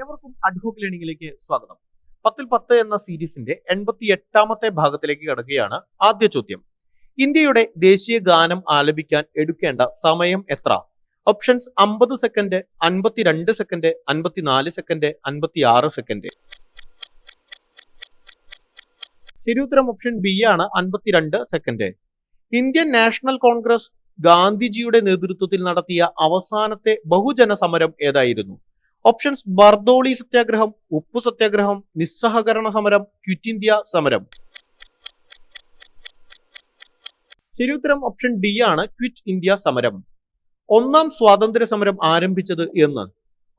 ഏവർക്കും അഡ്ഹോക്ക് ലേണിംഗിലേക്ക് സ്വാഗതം. പത്തിൽ പത്ത് എന്ന സീരീസിന്റെ എൺപത്തി എട്ടാമത്തെ ഭാഗത്തിലേക്ക് കടക്കുകയാണ് ആദ്യ ചോദ്യം. ഇന്ത്യയുടെ ദേശീയ ഗാനം ആലപിക്കാൻ എടുക്കേണ്ട സമയം എത്ര? ഓപ്ഷൻസ് അമ്പത് സെക്കൻഡ് അൻപത്തിരണ്ട് സെക്കൻഡ് അൻപത്തിനാല് സെക്കൻഡ് അൻപത്തി ആറ് സെക്കൻഡ്. ശരിയുത്തരം ഓപ്ഷൻ ബി ആണ് അൻപത്തിരണ്ട് സെക്കൻഡ്. ഇന്ത്യൻ നാഷണൽ കോൺഗ്രസ് ഗാന്ധിജിയുടെ നേതൃത്വത്തിൽ നടത്തിയ അവസാനത്തെ ബഹുജന സമരം ഏതായിരുന്നു? ഓപ്ഷൻസ് ബർദോളി സത്യാഗ്രഹം ഉപ്പു സത്യാഗ്രഹം നിസ്സഹകരണ സമരം ക്വിറ്റ് ഇന്ത്യ സമരം ശരിയുത്തരം ഓപ്ഷൻ ഡി ആണ് ക്വിറ്റ് ഇന്ത്യ സമരം ഒന്നാം സ്വാതന്ത്ര്യ സമരം ആരംഭിച്ചത് എന്ന്.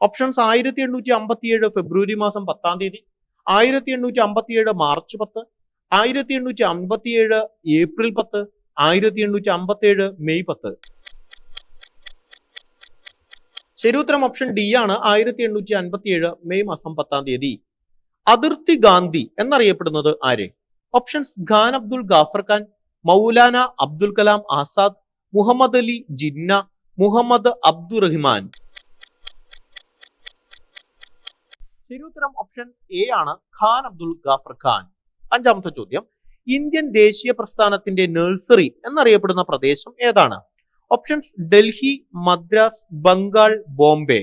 ഓപ്ഷൻസ് ആയിരത്തി എണ്ണൂറ്റി അമ്പത്തിയേഴ് ഫെബ്രുവരി മാസം പത്താം തീയതി ആയിരത്തി എണ്ണൂറ്റി അമ്പത്തിയേഴ് മാർച്ച് പത്ത് ആയിരത്തി എണ്ണൂറ്റി അമ്പത്തിയേഴ് ഏപ്രിൽ പത്ത് ആയിരത്തി എണ്ണൂറ്റി അമ്പത്തിയേഴ് മെയ് പത്ത്. ശരിയുത്തരം ഓപ്ഷൻ ഡി ആണ് ആയിരത്തി എണ്ണൂറ്റി അൻപത്തി ഏഴ് മെയ് മാസം പത്താം തീയതി. അതിർത്തി ഗാന്ധി എന്നറിയപ്പെടുന്നത് ആര്? ഓപ്ഷൻസ് ഖാൻ അബ്ദുൽ ഗാഫർ ഖാൻ മൗലാന അബ്ദുൽ കലാം ആസാദ് മുഹമ്മദ് അലി ജിന്ന മുഹമ്മദ് അബ്ദുറഹിമാൻ ശരിയുത്തരം ഓപ്ഷൻ എ ആണ് ഖാൻ അബ്ദുൽ ഗാഫർ ഖാൻ. അഞ്ചാമത്തെ ചോദ്യം ഇന്ത്യൻ ദേശീയ പ്രസ്ഥാനത്തിന്റെ നഴ്സറി എന്നറിയപ്പെടുന്ന പ്രദേശം ഏതാണ്? ഓപ്ഷൻസ് ഡൽഹി മദ്രാസ് ബംഗാൾ ബോംബെ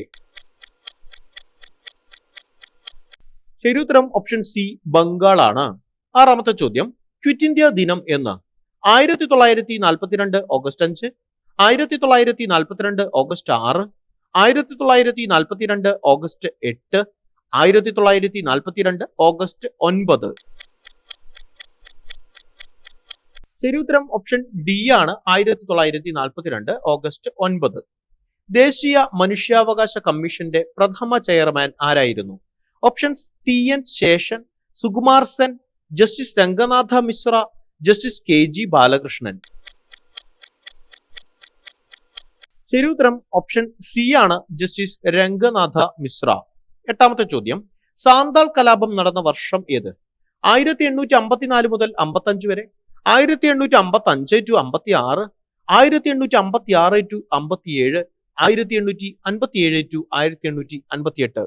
ശരിയുത്തരം ഓപ്ഷൻ സി ബംഗാൾ ആണ്. ആറാമത്തെ ചോദ്യം ക്വിറ്റ് ഇന്ത്യ ദിനം എന്ന്. ആയിരത്തി തൊള്ളായിരത്തി നാൽപ്പത്തിരണ്ട് ഓഗസ്റ്റ് അഞ്ച് ആയിരത്തി തൊള്ളായിരത്തി നാൽപ്പത്തിരണ്ട് ഓഗസ്റ്റ് ആറ് ആയിരത്തി തൊള്ളായിരത്തി നാൽപ്പത്തിരണ്ട് ഓഗസ്റ്റ് എട്ട് ആയിരത്തി തൊള്ളായിരത്തി നാൽപ്പത്തിരണ്ട് ഓഗസ്റ്റ് ഒൻപത്. ശരിയുത്തരം ഓപ്ഷൻ ഡി ആണ് ആയിരത്തി തൊള്ളായിരത്തി നാൽപ്പത്തിരണ്ട് ഓഗസ്റ്റ് ഒൻപത്. ദേശീയ മനുഷ്യാവകാശ കമ്മീഷന്റെ പ്രഥമ ചെയർമാൻ ആരായിരുന്നു? Options T N Seshan Sukumar Sen justice Ranganath Mishra justice K G Balakrishnan. ശരിയുത്തരം ഓപ്ഷൻ സി ആണ് ജസ്റ്റിസ് രംഗനാഥ മിശ്ര. എട്ടാമത്തെ ചോദ്യം സാന്താൾ കലാപം നടന്ന വർഷം ഏത്? ആയിരത്തി എണ്ണൂറ്റി അമ്പത്തിനാല് മുതൽ അമ്പത്തഞ്ച് വരെ. ആയിരത്തി എണ്ണൂറ്റി അമ്പത്തി അഞ്ച് ടു അമ്പത്തി ആറ് ആയിരത്തി എണ്ണൂറ്റി അമ്പത്തി ആറ് ടു അമ്പത്തി ഏഴ് ആയിരത്തി എണ്ണൂറ്റി അൻപത്തി ഏഴ് ടു ആയിരത്തി എണ്ണൂറ്റി അൻപത്തി എട്ട്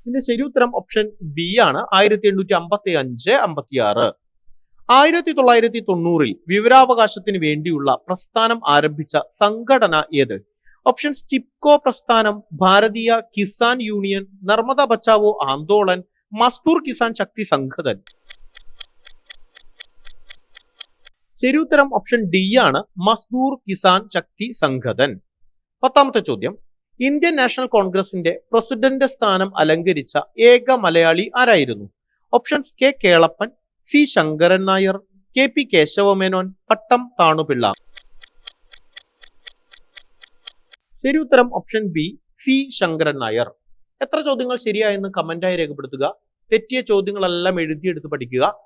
ഇതിന്റെ ശരി ഉത്തരം ഓപ്ഷൻ ബി ആണ്. ആയിരത്തി എണ്ണൂറ്റി അമ്പത്തി അഞ്ച് അമ്പത്തി ആറ് ആയിരത്തി തൊള്ളായിരത്തി തൊണ്ണൂറിൽ വിവരാവകാശത്തിന് വേണ്ടിയുള്ള പ്രസ്ഥാനം ആരംഭിച്ച സംഘടന ഏത്? ഓപ്ഷൻസ് ചിപ്കോ പ്രസ്ഥാനം ഭാരതീയ കിസാൻ യൂണിയൻ നർമ്മദ ബച്ചാവോ ആന്തോളൻ മസ്തൂർ കിസാൻ ശക്തി സംഘടൻ. ശരി ഉത്തരം ഓപ്ഷൻ ഡി ആണ് മസ്ദൂർ കിസാൻ ശക്തി സംഘതൻ പത്താമത്തെ ചോദ്യം. ഇന്ത്യൻ നാഷണൽ കോൺഗ്രസിന്റെ പ്രസിഡന്റ് സ്ഥാനം അലങ്കരിച്ച ഏക മലയാളി ആരായിരുന്നു? Options K Kelappan C Sankaran Nair K P Kesavamenon Pattom Thanupillai. ശരി ഉത്തരം option B C Sankaran Nair. എത്ര ചോദ്യങ്ങൾ ശരിയായെന്ന് കമന്റായി രേഖപ്പെടുത്തുക. തെറ്റിയ ചോദ്യങ്ങളെല്ലാം എഴുതിയെടുത്ത് പഠിക്കുക.